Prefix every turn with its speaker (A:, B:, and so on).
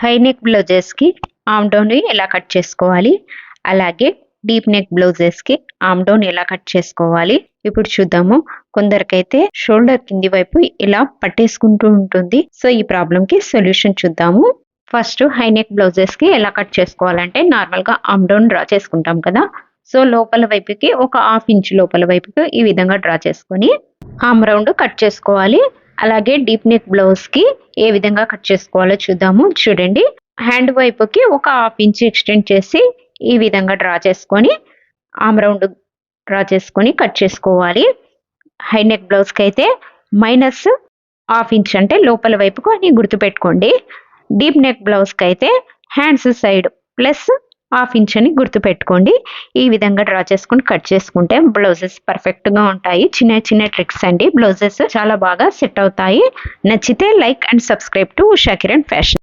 A: High neck బ్లౌజెస్కి arm down ఎలా cut చేసుకోవాలి? అలాగే డీప్ నెక్ బ్లౌజెస్కి ఆమ్ డౌన్ ఎలా కట్ చేసుకోవాలి? ఇప్పుడు చూద్దాము. కొందరికైతే షోల్డర్ కింది వైపు ఇలా పట్టేసుకుంటూ ఉంటుంది. సో ఈ ప్రాబ్లంకి సొల్యూషన్ చూద్దాము. ఫస్ట్ హై నెక్ బ్లౌజెస్కి ఎలా కట్ చేసుకోవాలంటే నార్మల్గా ఆమ్ డౌన్ డ్రా చేసుకుంటాం కదా. సో లోపల వైపుకి ఒక హాఫ్ ఇంచ్ లోపల వైపుకి ఈ విధంగా డ్రా చేసుకొని ఆమ్ రౌండ్ కట్ చేసుకోవాలి. అలాగే డీప్ నెక్ బ్లౌజ్కి ఏ విధంగా కట్ చేసుకోవాలో చూద్దాము. చూడండి. హ్యాండ్ వైపుకి ఒక హాఫ్ ఇంచ్ ఎక్స్టెండ్ చేసి ఈ విధంగా డ్రా చేసుకొని ఆమ్ రౌండ్ డ్రా చేసుకొని కట్ చేసుకోవాలి. హై నెక్ బ్లౌజ్కి అయితే మైనస్ హాఫ్ ఇంచ్ అంటే లోపల వైపుకు అని గుర్తుపెట్టుకోండి. డీప్ నెక్ బ్లౌజ్కి అయితే hands side plus half inch అని గుర్తుపెట్టుకోండి. ఈ విధంగా డ్రా చేసుకుని కట్ చేసుకుంటే బ్లౌజెస్ పర్ఫెక్ట్గా ఉంటాయి. చిన్న చిన్న ట్రిక్స్ అండి. బ్లౌజెస్ చాలా బాగా సెట్ అవుతాయి. నచ్చితే like and subscribe to Usha Kiran fashion.